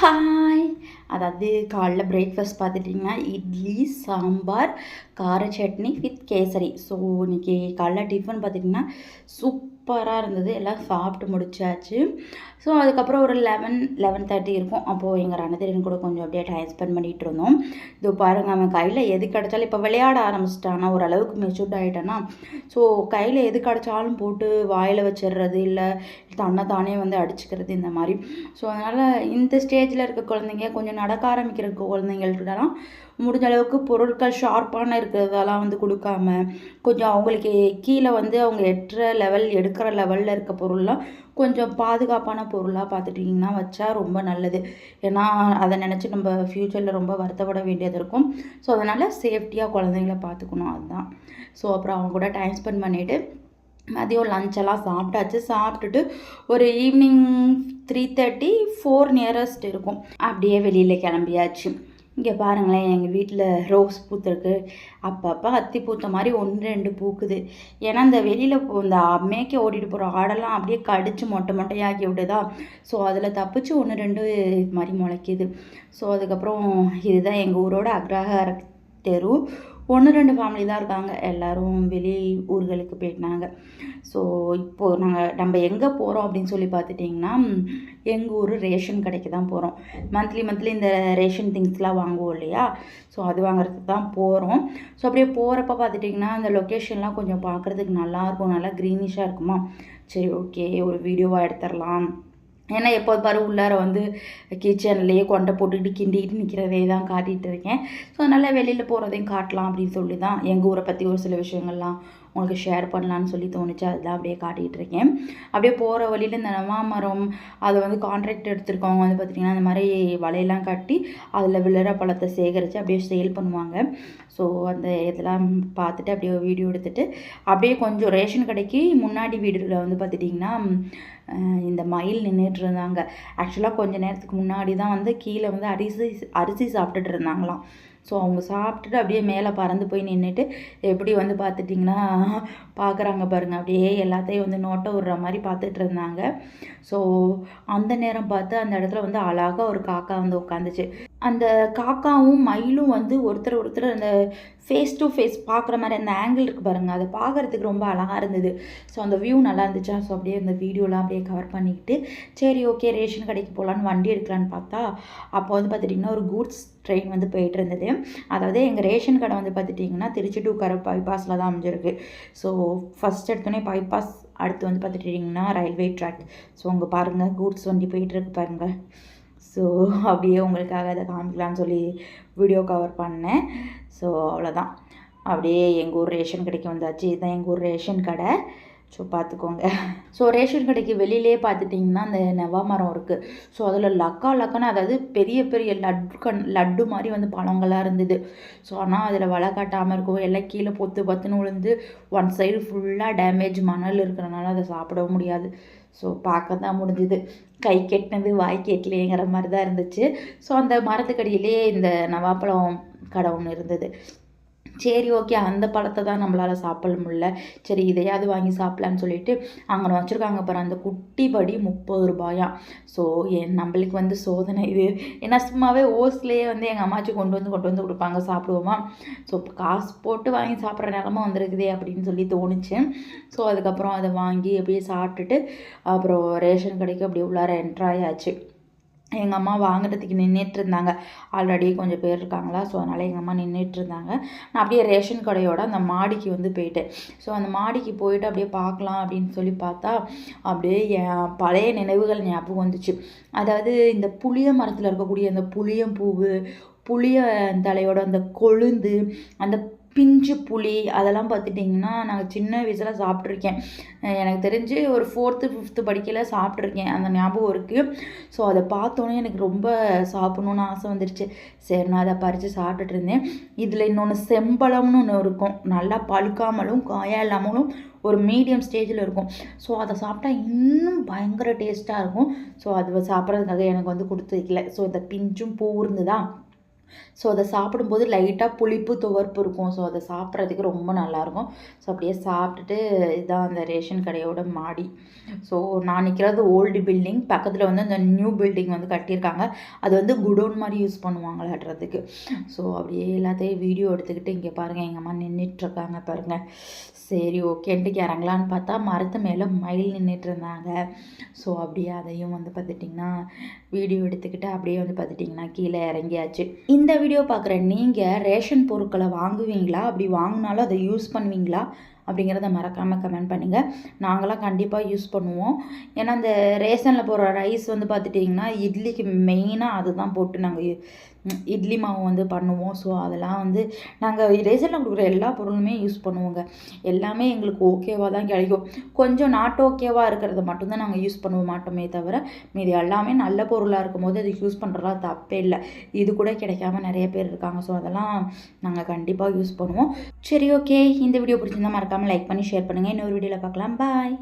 Hi அதாவது காலைல breakfast பார்த்துட்டிங்கன்னா இட்லி சாம்பார் கார சட்னி வித் கேசரி. ஸோ இன்றைக்கி காலைல டிஃபன் பார்த்திங்கன்னா சூப்பராக இருந்தது. எல்லாம் சாப்பிட்டு முடிச்சாச்சு. ஸோ அதுக்கப்புறம் ஒரு லெவன் லெவன் தேர்ட்டி இருக்கும். அப்போது எங்கள் ரணதிரன் கூட கொஞ்சம் அப்படியே டைம் ஸ்பெண்ட் பண்ணிகிட்டு இருந்தோம். இது பாருங்கள் அவன் கையில் எது கிடச்சாலும் இப்போ விளையாட ஆரம்பிச்சிட்டானா ஓரளவுக்கு மெச்சூர்ட் ஆகிட்டானா ஸோ கையில் எது கிடச்சாலும் போட்டு வாயில் வச்சிடுறது இல்லை தன்னை தானே வந்து அடிச்சுக்கிறது இந்த மாதிரி. ஸோ அதனால் இந்த ஸ்டேஜில் இருக்க குழந்தைங்க கொஞ்சம் நடக்க ஆரம்பிக்கிற குழந்தைங்கள்கிட்டலாம் முடிஞ்ச அளவுக்கு பொருட்கள் ஷார்ப்பான இருக்கிறதெல்லாம் வந்து கொடுக்காம கொஞ்சம் அவங்களுக்கு கீழே வந்து அவங்க எட்டுற லெவல் இருக்கிற லெவலில் இருக்க பொருள்லாம் கொஞ்சம் பாதுகாப்பான பொருளாக பார்த்துட்டிங்கன்னா வச்சா ரொம்ப நல்லது. ஏன்னா அதை நினச்சி நம்ம ஃப்யூச்சரில் ரொம்ப வருத்தப்பட வேண்டியது இருக்கும். ஸோ அதனால் சேஃப்டியாக குழந்தைங்கள பார்த்துக்கணும். அதுதான். ஸோ அப்புறம் அவங்க கூட டைம் ஸ்பெண்ட் பண்ணிவிட்டு மதியம் லஞ்செல்லாம் சாப்பிட்டாச்சு. சாப்பிட்டுட்டு ஒரு evening three thirty four nearest இருக்கும். அப்படியே வெளியில் கிளம்பியாச்சு. இங்கே பாருங்களேன் எங்கள் வீட்டில் ரோஸ் பூத்துருக்கு. அப்பப்போ அத்தி பூத்த மாதிரி ஒன்று ரெண்டு பூக்குது. ஏன்னா இந்த வெளியில் இந்த மேய்க்க ஓட்டிகிட்டு போகிற ஆடெல்லாம் அப்படியே கடிச்சு மொட்டை மொட்டையாகி விடுதா. ஸோ அதில் தப்பிச்சு ஒன்று ரெண்டு இது மாதிரி முளைக்கிது. ஸோ அதுக்கப்புறம் இதுதான் எங்கள் ஊரோட அக்ரஹார தெரு. ஒன்று ரெண்டு ஃபேமிலி தான் இருக்காங்க. எல்லோரும் வெளி ஊர்களுக்கு போயிட்டாங்க. ஸோ இப்போது நாங்கள் நம்ம எங்கே போகிறோம் அப்படின்னு சொல்லி பார்த்துட்டிங்கன்னா எங்கள் ஊர் ரேஷன் கடைக்கு தான் போகிறோம் மந்த்லி மந்த்லி இந்த ரேஷன் திங்ஸ்லாம் வாங்குவோம் இல்லையா? ஸோ அது வாங்குறதுக்கு தான் போகிறோம் ஸோ அப்படியே போகிறப்ப பார்த்துட்டிங்கன்னா அந்த லொக்கேஷன்லாம் கொஞ்சம் பார்க்குறதுக்கு நல்லாயிருக்கும் நல்லா க்ரீனிஷாக இருக்குமா? சரி ஓகே ஒரு வீடியோவாக எடுத்துடலாம். ஏன்னா எப்போது பாரு உள்ளார வந்து கிச்சன்லேயே கொண்டை போட்டுக்கிட்டு கிண்டிக்கிட்டு நிற்கிறதே தான் காட்டிகிட்டு இருக்கேன். ஸோ அதனால் வெளியில் போகிறதையும் காட்டலாம் அப்படின்னு சொல்லி தான் எங்கள் ஊரை பற்றி ஒரு சில விஷயங்கள்லாம் உங்களுக்கு ஷேர் பண்ணலான்னு சொல்லி தோணுச்சு. அதுதான் அப்படியே காட்டிகிட்டு இருக்கேன். அப்படியே போகிற வழியில் இந்த நவாமரம் அதை வந்து கான்ட்ராக்ட் எடுத்திருக்கவங்க வந்து பார்த்திங்கன்னா அந்த மாதிரி வலையெல்லாம் கட்டி அதில் விழுற பழத்தை சேகரித்து அப்படியே சேல் பண்ணுவாங்க. ஸோ அந்த இதெல்லாம் பார்த்துட்டு அப்படியே வீடியோ எடுத்துகிட்டு அப்படியே கொஞ்சம் ரேஷன் கடைக்கு முன்னாடி வீடுகளில் வந்து பார்த்துட்டிங்கன்னா இந்த மயில் நின்றுட்டு இருந்தாங்க. ஆக்சுவலாக கொஞ்சம் நேரத்துக்கு முன்னாடி தான் வந்து கீழே வந்து அரிசி அரிசி சாப்பிட்டுட்டு இருந்தாங்களாம். ஸோ அவங்க சாப்பிட்டுட்டு அப்படியே மேலே பறந்து போய் நின்றுட்டு எப்படி வந்து பார்த்துட்டிங்கன்னா பார்க்குறாங்க பாருங்கள் அப்படியே எல்லாத்தையும் வந்து நோட்டை விடுற மாதிரி பார்த்துட்டு இருந்தாங்க. ஸோ அந்த நேரம் பார்த்து அந்த இடத்துல வந்து அழகாக ஒரு காக்கா வந்து உட்காந்துச்சு. அந்த காக்காவும் மயிலும் வந்து ஒருத்தர் ஒருத்தர் அந்த ஃபேஸ் டு ஃபேஸ் பார்க்குற மாதிரி அந்த ஆங்கிள் இருக்குது பாருங்கள் அதை பார்க்குறதுக்கு ரொம்ப அழகாக இருந்தது. ஸோ அந்த வியூ நல்லா இருந்துச்சா? ஸோ அப்படியே அந்த வீடியோலாம் அப்படியே கவர் பண்ணிக்கிட்டு சரி ஓகே ரேஷன் கடைக்கு போகலான்னு வண்டி எடுக்கலான்னு பார்த்தா அப்போ வந்து பார்த்துட்டிங்கன்னா ஒரு கூட்ஸ் ட்ரெயின் வந்து போயிட்டு இருந்தது. அதாவது எங்கள் ரேஷன் கடை வந்து பார்த்துட்டிங்கன்னா திருச்சி டு கர பைபாஸில் தான் அமைஞ்சிருக்கு. ஸோ ஃபஸ்ட் எடுத்தோடனே பைபாஸ் அடுத்து வந்து பார்த்துட்டிங்கன்னா ரயில்வே ட்ராக் ஸோ அங்கே பாருங்கள் கூட்ஸ் வண்டி போயிட்டுருக்கு பாருங்கள் ஸோ அப்படியே உங்களுக்காக அதை காமிக்கலான்னு சொல்லி வீடியோ கவர் பண்ணேன். ஸோ அவ்வளோதான் அப்படியே எங்கள் ஊர் ரேஷன் கடைக்கு வந்தாச்சு. இதுதான் எங்கள் ஊர் ரேஷன் கடை. ஸோ பார்த்துக்கோங்க. ஸோ ரேஷன் கடைக்கு வெளியிலே பார்த்துட்டிங்கன்னா அந்த நெவா மரம் இருக்குது ஸோ அதில் லக்கா லக்கான்னு அதாவது பெரிய பெரிய லட்டு கண் லட்டு மாதிரி வந்து பழங்களாக இருந்தது. ஸோ ஆனால் அதில் வலை காட்டாமல் இருக்கும் எல்லாம் கீழே பொத்து பத்துன்னு விழுந்து ஒன் சைடு ஃபுல்லாக டேமேஜ் மணல் இருக்கிறனால அதை சாப்பிடவும் முடியாது. ஸோ பார்க்க தான் முடிஞ்சுது. கை கெட்டினது வாய் கெட்டலேங்கிற மாதிரி தான் இருந்துச்சு. ஸோ அந்த மரத்துக்கடியிலே இந்த நவாப்பழம் கடை ஒன்று இருந்தது. சரி ஓகே அந்த பழத்தை தான் நம்மளால் சாப்பிட முடியல. சரி இதையாவது வாங்கி சாப்பிட்லான்னு சொல்லிட்டு அங்கே வச்சுருக்காங்க பாரு அந்த குட்டி படி முப்பது ரூபாயா. ஸோ என் நம்மளுக்கு வந்து சோதனை இது. ஏன்னா சும்மாவே ஓஸ்லேயே வந்து எங்கள் அம்மாச்சி கொண்டு வந்து கொண்டு வந்து கொடுப்பாங்க சாப்பிடுவோமா. ஸோ காசு போட்டு வாங்கி சாப்பிட்ற நிலமா வந்திருக்குதே அப்படின்னு சொல்லி தோணுச்சு. ஸோ அதுக்கப்புறம் அதை வாங்கி அப்படியே சாப்பிட்டுட்டு அப்புறம் ரேஷன் கடைக்கு அப்படியே உள்ளார என்ட்ராயாச்சு எங்கள் அம்மா வாங்குறதுக்கு நின்றுட்டு இருந்தாங்க ஆல்ரெடி கொஞ்சம் பேர் இருக்காங்களா? ஸோ அதனால் எங்கள் அம்மா நின்றுட்டு இருந்தாங்க நான் அப்படியே ரேஷன் கடையோட அந்த மாடிக்கு வந்து போயிட்டேன். ஸோ அந்த மாடிக்கு போயிட்டு அப்படியே பார்க்கலாம் அப்படின்னு சொல்லி பார்த்தா அப்படியே என் பழைய நினைவுகள் ஞாபகம் வந்துச்சு. அதாவது இந்த புளிய மரத்தில் இருக்கக்கூடிய அந்த புளியம்பூவு புளிய தலையோட அந்த கொழுந்து அந்த பிஞ்சு புளி அதெல்லாம் பார்த்துட்டிங்கன்னா நாங்கள் சின்ன வயசில் சாப்பிட்ருக்கேன் எனக்கு தெரிஞ்சு ஒரு ஃபோர்த்து ஃபிஃப்த்து படிக்கையில் சாப்பிட்ருக்கேன் அந்த ஞாபகம் இருக்குது ஸோ அதை பார்த்தோன்னே எனக்கு ரொம்ப சாப்பிட்ணுன்னு ஆசை வந்துருச்சு. சரி நான் அதை பறித்து சாப்பிட்டுட்டு இருந்தேன். இதில் இன்னொன்று செம்பழம்னு ஒன்று இருக்கும். நல்லா பழுக்காமலும் காயாக இல்லாமலும் ஒரு மீடியம் ஸ்டேஜில் இருக்கும். ஸோ அதை சாப்பிட்டா இன்னும் பயங்கர டேஸ்ட்டாக இருக்கும். ஸோ அது சாப்பிட்றதுக்காக எனக்கு வந்து கொடுத்துக்கல ஸோ இந்த பிஞ்சும் பூ இருந்துதான் ஸோ அதை சாப்பிடும்போது லைட்டாக புளிப்பு துவர்ப்பு இருக்கும். ஸோ அதை சாப்பிட்றதுக்கு ரொம்ப நல்லாயிருக்கும். ஸோ அப்படியே சாப்பிட்டுட்டு இதான் அந்த ரேஷன் கடையோட மாடி. ஸோ நான் நிற்கிறது ஓல்டு பில்டிங் பக்கத்தில் வந்து அந்த நியூ பில்டிங் வந்து கட்டியிருக்காங்க. அது வந்து குடோன் மாதிரி யூஸ் பண்ணுவாங்களாட்டுறதுக்கு. ஸோ அப்படியே எல்லாத்தையும் வீடியோ எடுத்துக்கிட்டு இங்கே பாருங்கள் எங்கள் அம்மா நின்றுட்டுருக்காங்க பாருங்கள் சரி ஓகேன்ட்டு இறங்கலான்னு பார்த்தா மரத்து மேலே மயில் நின்றுட்டு இருந்தாங்க ஸோ அப்படியே அதையும் வந்து பார்த்துட்டிங்கன்னா வீடியோ எடுத்துக்கிட்டு அப்படியே வந்து பார்த்துட்டிங்கன்னா கீழே இறங்கியாச்சு. இந்த வீடியோ பார்க்குற நீங்கள் ரேஷன் பொருட்களை வாங்குவீங்களா? அப்படி வாங்கினாலும் அதை யூஸ் பண்ணுவீங்களா? அப்படிங்கிறத மறக்காமல் கமெண்ட் பண்ணுங்கள் நாங்களாம் கண்டிப்பாக யூஸ் பண்ணுவோம். ஏன்னா அந்த ரேஷனில் போடுற ரைஸ் வந்து பார்த்துட்டிங்கன்னா இட்லிக்கு மெயினாக அதுதான் போட்டு நாங்கள் இட்லி மாவு வந்து பண்ணுவோம். ஸோ அதெல்லாம் வந்து நாங்கள் ரேசனில் கொடுக்குற எல்லா பொருளுமே யூஸ் பண்ணுவோங்க. எல்லாமே எங்களுக்கு ஓகேவாக தான் கிடைக்கும். கொஞ்சம் நாட் ஓகேவாக இருக்கிறத மட்டும்தான் நாங்கள் யூஸ் பண்ணுவோம் மாட்டோமே தவிர மீதி எல்லாமே நல்ல பொருளாக இருக்கும்போது அது யூஸ் பண்ணுறதுலாம் தப்பே இல்லை. இது கூட கிடைக்காம நிறைய பேர் இருக்காங்க. ஸோ அதெல்லாம் நாங்கள் கண்டிப்பாக யூஸ் பண்ணுவோம். சரி ஓகே இந்த வீடியோ பிடிச்சிருந்தா மறக்காமல் லைக் பண்ணி ஷேர் பண்ணுங்கள் இன்னொரு வீடியோவில் பார்க்கலாம். பாய்